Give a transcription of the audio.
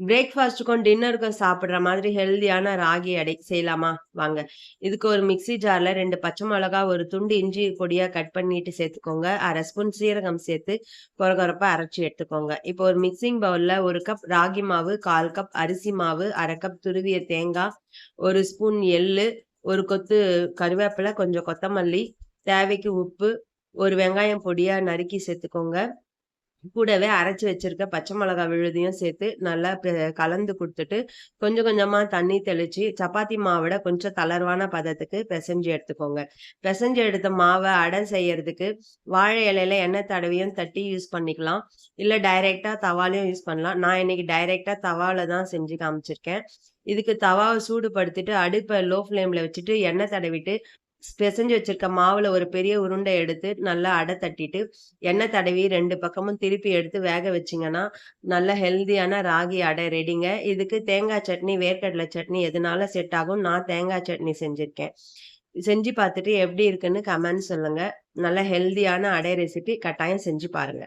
பிரேக்ஃபாஸ்ட்டுக்கும், டின்னருக்கும் சாப்பிட்ற மாதிரி ஹெல்தியான ராகி அடை செய்யலாமா? வாங்க. இதுக்கு ஒரு மிக்ஸி ஜாரில் ரெண்டு பச்சை மிளகா, ஒரு துண்டு இஞ்சி பொடியாக கட் பண்ணிட்டு சேர்த்துக்கோங்க. அரை ஸ்பூன் சீரகம் சேர்த்து குறகுறப்பாக அரைச்சி எடுத்துக்கோங்க. இப்போ ஒரு மிக்ஸிங் பவுலில் ஒரு கப் ராகி மாவு, 1/4 கப் அரிசி மாவு, அரை கப் துருவிய தேங்காய் ஒரு ஸ்பூன் எள்ளு, ஒரு கொத்து கருவேப்பிலை, கொஞ்சம் கொத்தமல்லி, தேவைக்கு உப்பு, ஒரு வெங்காயம் பொடியாக நறுக்கி சேர்த்துக்கோங்க. கூடவே அரைச்சி வச்சிருக்க பச்சை மிளகா விழுதையும் சேர்த்து நல்லா கலந்து கொடுத்துட்டு கொஞ்சம் கொஞ்சமா தண்ணி தெளிச்சு, சப்பாத்தி மாவிட கொஞ்சம் தளர்வான பதத்துக்கு பிசைஞ்சு எடுத்துக்கோங்க. பிசைஞ்சு எடுத்த மாவை அடை செய்யறதுக்கு வாழை இலையில எண்ணெய் தடவியும் தட்டி யூஸ் பண்ணிக்கலாம். இல்ல டைரக்ட்டா தவாலையும் யூஸ் பண்ணலாம். நான் இன்னைக்கு டைரக்ட்டா தவால தான் செஞ்சு காமிச்சிருக்கேன். இதுக்கு தவாவை சூடுபடுத்திட்டு, அடுப்பை லோ ஃப்ளேம்ல வச்சுட்டு, எண்ணெய் தடவிட்டு, பெசஞ்சு வச்சிருக்க மாவுல ஒரு பெரிய உருண்டை எடுத்து நல்லா அடை தட்டிட்டு, எண்ணெய் தடவி ரெண்டு பக்கமும் திருப்பி எடுத்து வேக வச்சிங்கன்னா நல்ல ஹெல்தியான ராகி அடை ரெடிங்க. இதுக்கு தேங்காய் சட்னி, வேர்க்கடலை சட்னி எதனால செட் ஆகும். நான் தேங்காய் சட்னி செஞ்சிருக்கேன். செஞ்சு பார்த்துட்டு எப்படி இருக்குன்னு கமெண்ட் சொல்லுங்க. நல்ல ஹெல்தியான அடை ரெசிபி கட்டாயம் செஞ்சு பாருங்க.